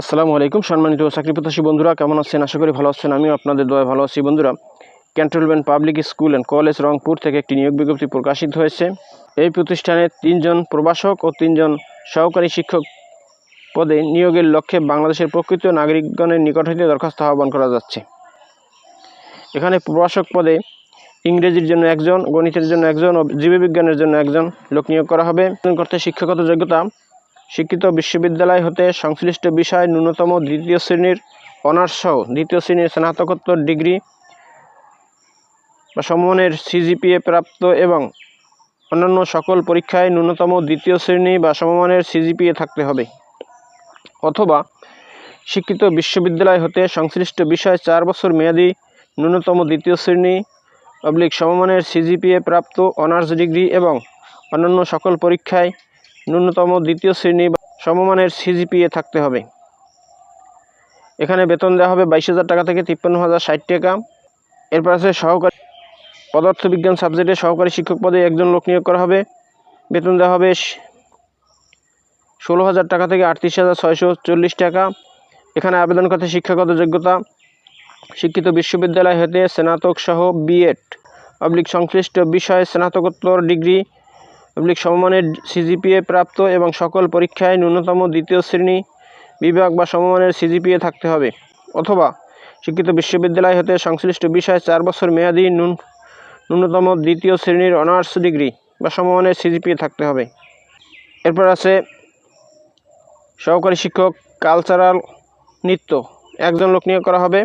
আসসালামু আলাইকুম সম্মানিত চাকরি প্রত্যাশী বন্ধুরা, কেমন আছেন? আশা করি ভালো আছেন। আমিও আপনাদের দয়া ভালো আছি। বন্ধুরা cantonment public school and college Rangpur থেকে একটি নিয়োগ বিজ্ঞপ্তি প্রকাশিত হয়েছে। এই প্রতিষ্ঠানে তিনজন প্রভাষক ও তিনজন সহকারী শিক্ষক পদে নিয়োগের লক্ষ্যে বাংলাদেশের প্রকৃত নাগরিকগণের নিকট হইতে দরখাস্ত আহ্বান করা যাচ্ছে। এখানে প্রভাষক পদে ইংরেজির জন্য একজন, গণিতের জন্য একজন ও জীববিজ্ঞানের জন্য একজন লোক নিয়োগ করা হবে। করতে শিক্ষাগত যোগ্যতা শিক্ষিত বিশ্ববিদ্যালয় হতে সংশ্লিষ্ট বিষয় ন্যূনতম দ্বিতীয় শ্রেণির অনার্স সহ দ্বিতীয় শ্রেণির স্নাতকোত্তর ডিগ্রি বা সমমানের সিজিপিএ প্রাপ্ত এবং অন্যান্য সকল পরীক্ষায় ন্যূনতম দ্বিতীয় শ্রেণি বা সমমানের সিজিপিএ থাকতে হবে। অথবা শিক্ষিত বিশ্ববিদ্যালয় হতে সংশ্লিষ্ট বিষয় চার বছর মেয়াদি ন্যূনতম দ্বিতীয় শ্রেণি অবলিক সমমানের সিজিপিএ প্রাপ্ত অনার্স ডিগ্রি এবং অন্যান্য সকল পরীক্ষায় ন্যূনতম দ্বিতীয় শ্রেণি সমমানের সিজিপিএ থাকতে হবে। এখানে বেতন দেওয়া হবে বাইশ হাজার টাকা থেকে তিপ্পান্ন হাজার ষাট টাকা। এরপর আছে সহকারী পদার্থবিজ্ঞান সাবজেক্টে সহকারী শিক্ষক পদে একজন লোক নিয়োগ করা হবে। বেতন দেওয়া হবে ষোলো হাজার টাকা থেকে আটত্রিশ হাজার ছয়শো চল্লিশ টাকা। এখানে আবেদন করতে শিক্ষাগত যোগ্যতা, শিক্ষিত বিশ্ববিদ্যালয় হতে স্নাতক সহ বিএড অবলিক সংশ্লিষ্ট বিষয়ে স্নাতকোত্তর ডিগ্রি অবলিক সমমানের সিজিপিএ প্রাপ্ত এবং সকল পরীক্ষায় ন্যূনতম দ্বিতীয় শ্রেণি বিভাগ বা সমমানের সিজিপিএ থাকতে হবে। অথবা শিক্ষিত বিশ্ববিদ্যালয় হতে সংশ্লিষ্ট বিষয়ে চার বছর মেয়াদি ন্যূন ন্যূনতম দ্বিতীয় শ্রেণির অনার্স ডিগ্রি বা সমমানের সিজিপিএ থাকতে হবে। এরপর আছে সহকারী শিক্ষক কালচারাল নৃত্য। একজন লোক নিয়োগ করা হবে।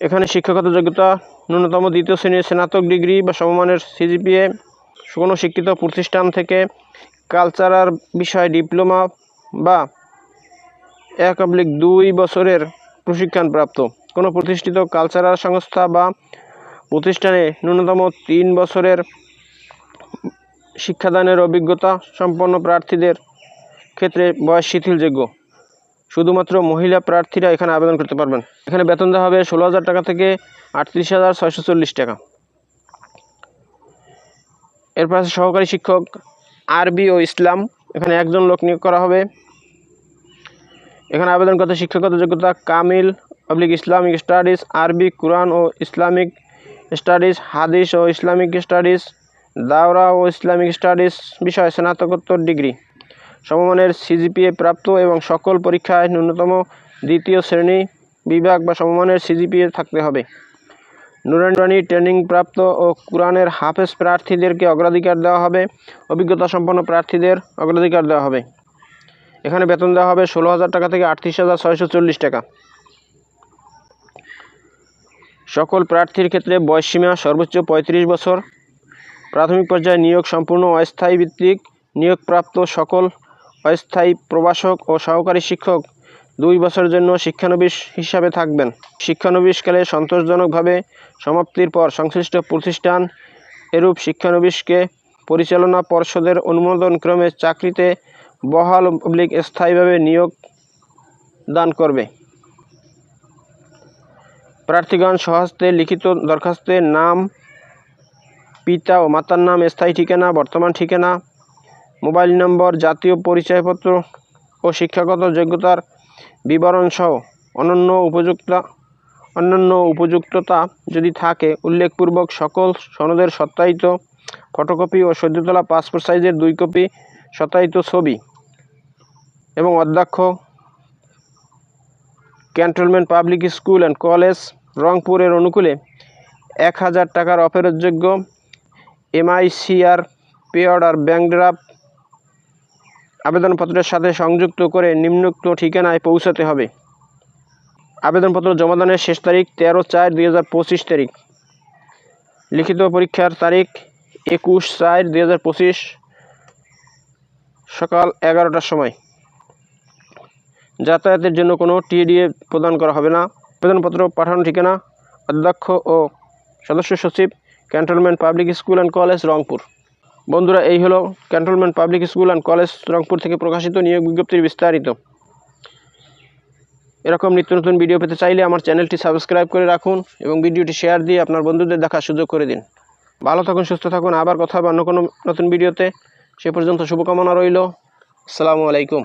এখানে শিক্ষাগত যোগ্যতা, ন্যূনতম দ্বিতীয় শ্রেণির স্নাতক ডিগ্রি বা সমমানের সিজিপিএ কোনো শিক্ষিত প্রতিষ্ঠান থেকে কালচারাল বিষয় ডিপ্লোমা বা এক অবলিক দুই বছরের প্রশিক্ষণপ্রাপ্ত কোনো প্রতিষ্ঠিত কালচারাল সংস্থা বা প্রতিষ্ঠানে ন্যূনতম তিন বছরের শিক্ষাদানের অভিজ্ঞতা সম্পন্ন প্রার্থীদের ক্ষেত্রে বয়স শিথিলযোগ্য। শুধুমাত্র মহিলা প্রার্থীরা এখানে আবেদন করতে পারবেন। এখানে বেতন দেওয়া হবে ষোলো হাজার টাকা থেকে আটত্রিশ হাজার ছয়শো চল্লিশ টাকা। এরপর আছে সহকারী শিক্ষক, আরবি ও ইসলাম। এখানে একজন লোক নিয়োগ করা হবে। এখানে আবেদন করতে শিক্ষাগত যোগ্যতা কামিল, পাবলিক ইসলামিক স্টাডিজ, আরবি, কোরআন ও ইসলামিক স্টাডিজ, হাদিস ও ইসলামিক স্টাডিজ, দাওরা ও ইসলামিক স্টাডিজ বিষয়ে স্নাতকোত্তর ডিগ্রি। সমমানের সিজিপিএ প্রাপ্ত এবং সকল পরীক্ষায় ন্যূনতম দ্বিতীয় শ্রেণি বিভাগ বা সমমানের সিজিপিএ থাকতে হবে। নুরানি ট্রেনিং প্রাপ্ত ও কোরআনের হাফেজ প্রার্থীদেরকে অগ্রাধিকার দেওয়া হবে, অভিজ্ঞতা সম্পন্ন প্রার্থীদের অগ্রাধিকার দেওয়া হবে। এখানে বেতন দেওয়া হবে ষোলো হাজার টাকা থেকে আটত্রিশ হাজার ছয়শো চল্লিশ টাকা। সকল প্রার্থীর ক্ষেত্রে বয়সসীমা সর্বোচ্চ পঁয়ত্রিশ বছর। প্রাথমিক পর্যায়ে নিয়োগ সম্পূর্ণ অস্থায়ী ভিত্তিক নিয়োগপ্রাপ্ত সকল অস্থায়ী প্রবাসক ও সহকারী শিক্ষক দুই বছরের জন্য শিক্ষানবিশ হিসাবে থাকবেন। শিক্ষানবিশকালে সন্তোষজনকভাবে সমাপ্তির পর সংশ্লিষ্ট প্রতিষ্ঠান এরূপ শিক্ষানবিশকে পরিচালনা পর্ষদের অনুমোদনক্রমে চাকরিতে বহাল পাবলিক স্থায়ীভাবে নিয়োগ দান করবে। প্রার্থীগণ সহস্তে লিখিত দরখাস্তে নাম, পিতা ও মাতার নাম, স্থায়ী ঠিকানা, বর্তমান ঠিকানা, মোবাইল নম্বর, জাতীয় পরিচয়পত্র ও শিক্ষাগত যোগ্যতার বিবরণ সহ অনন্য উপযুক্ত অন্যান্য উপযুক্ততা যদি থাকে, উল্লেখপূর্বক সকল সনদের সত্যায়িত ফটোকপি ও সদ্যতলা পাসপোর্ট সাইজের দুই কপি সত্যায়িত ছবি এবং অধ্যক্ষ cantonment public school and college রংপুরের অনুকূলে এক হাজার টাকার অফেরতযোগ্য MICR pay order bank draft আবেদনপত্রের সাথে সংযুক্ত করে নিম্নোক্ত ঠিকানায় পৌঁছাতে হবে। আবেদনপত্র জমাদানের শেষ তারিখ তেরো চার দুই তারিখ। লিখিত পরীক্ষার তারিখ একুশ চার দুই সকাল এগারোটার সময়। যাতায়াতের জন্য কোনো টিএডিএ প্রদান করা হবে না। আবেদনপত্র পাঠানোর ঠিকানা, অধ্যক্ষ ও সদস্য সচিব, cantonment public school and college Rangpur. বন্ধুরা, এই হলো cantonment public school and college Rangpur থেকে প্রকাশিত নিয়োগ বিজ্ঞপ্তির বিস্তারিত। এরকম নিত্য নতুন ভিডিও পেতে চাইলে আমার চ্যানেলটি সাবস্ক্রাইব করে রাখুন এবং ভিডিওটি শেয়ার দিয়ে আপনার বন্ধুদের দেখার সুযোগ করে দিন। ভালো থাকুন, সুস্থ থাকুন, আবার কথা হবে অন্য কোনো নতুন ভিডিওতে সে পর্যন্ত শুভকামনা রইল। সালামু আলাইকুম।